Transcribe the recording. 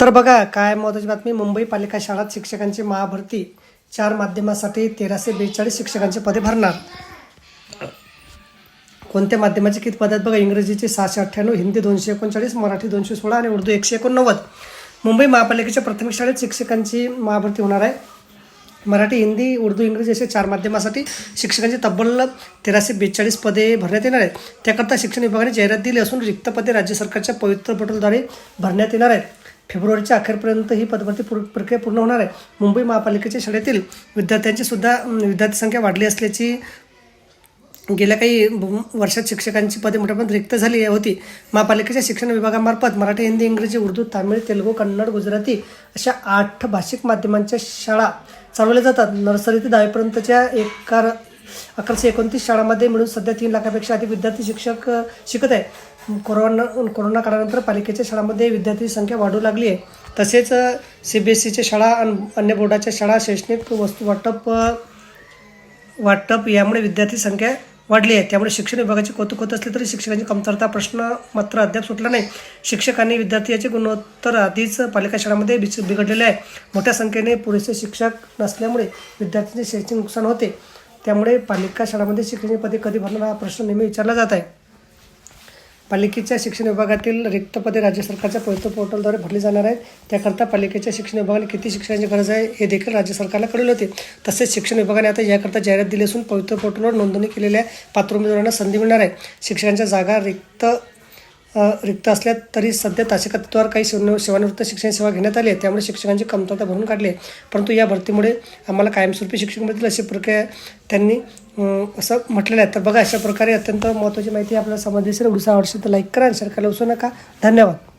तर बघा काय महत्वाची बातमी मुंबई पालिका शाळात शिक्षकांची महाभरती चार माध्यमासाठी तेराशे बेचाळीस शिक्षकांची पदे भरणार. कोणत्या माध्यमाचे किती पद आहेत बघा इंग्रजीचे सहाशे अठ्ठ्याण्णव हिंदी दोनशे एकोणचाळीस मराठी दोनशे सोळा आणि उर्दू एकशे एकोणनव्वद. मुंबई महापालिकेच्या प्राथमिक शाळेत शिक्षकांची महाभरती होणार आहे. मराठी हिंदी उर्दू इंग्रजी असे चार माध्यमासाठी शिक्षकांची तब्बल तेराशे बेचाळीस पदे भरण्यात येणार आहेत. त्याकरता शिक्षण विभागाने जाहिरात दिली असून रिक्त पदे राज्य सरकारच्या पवित्र पोर्टलद्वारे भरण्यात येणार आहेत. फेब्रुवारीच्या अखेरपर्यंत ही पदभरती पूर प्रक्रिया पूर्ण होणार आहे. मुंबई महापालिकेच्या शाळेतील विद्यार्थ्यांची सुद्धा विद्यार्थी संख्या वाढली असल्याची गेल्या काही वर्षात शिक्षकांची पदे मोठ्या प्रमाणात रिक्त झाली होती. महापालिकेच्या शिक्षण विभागामार्फत मराठी हिंदी इंग्रजी उर्दू तामिळ तेलुगू कन्नड गुजराती अशा आठ भाषिक माध्यमांच्या शाळा चालवल्या जातात. नर्सरी ते दहावीपर्यंतच्या एकार अकराशे एकोणतीस शाळांमध्ये मिळून सध्या तीन लाखापेक्षा अधिक विद्यार्थी शिक्षक शिकत आहे कोरोना कोरोना काळानंतर पालिकेच्या शाळांमध्ये विद्यार्थी संख्या वाढू लागली आहे. तसेच सी बी एस सीच्या शाळा अन अन्य बोर्डाच्या शाळा शैक्षणिक वस्तू वाटप वाटप यामुळे विद्यार्थी संख्या वाढली आहे. त्यामुळे शिक्षण विभागाचे कौतुक होत असले तरी शिक्षकांची कमतरता प्रश्न मात्र अद्याप सुटला नाही. शिक्षकांनी विद्यार्थ्याचे गुणोत्तर आधीच पालिका शाळांमध्ये बिच बिघडलेले आहे. मोठ्या संख्येने पुरेसे शिक्षक नसल्यामुळे विद्यार्थ्यांचे शैक्षणिक नुकसान होते. त्यामुळे पालिका शाळांमध्ये शिक्षणाची पदे कधी भरणार हा प्रश्न नेहमी विचारला जात आहे. पालिकेच्या शिक्षण विभागातील रिक्त पदे राज्य सरकारच्या पवित्र पोर्टलद्वारे भरली जाणार आहेत. त्याकरता पालिकेच्या शिक्षण विभागाने किती शिक्षणाची गरज आहे हे देखील राज्य सरकारला कळवले होते तसेच शिक्षण विभागाने आता याकरता जाहिरात दिली असून पवित्र पोर्टलवर नोंदणी केलेल्या पात्र उमेदवारांना संधी मिळणार आहे. शिक्षकांच्या जागा रिक्त रिक्त असल्या तरी सध्या तासिकात्वावर काही शिव सेवानिवृत्त शिक्षण सेवा घेण्यात आली आहे त्यामुळे शिक्षकांची कमतरता भरून काढली आहे. परंतु या भरतीमुळे आम्हाला कायमस्वरूपी शिक्षक मिळतील अशी प्रक्रिया त्यांनी असं म्हटलेलं आहे. तर बघा अशा प्रकारे अत्यंत महत्त्वाची माहिती आपल्याला समजली असेल उडसा आवडशी तर लाईक करा आणि शेअर करायला विसरू नका. धन्यवाद.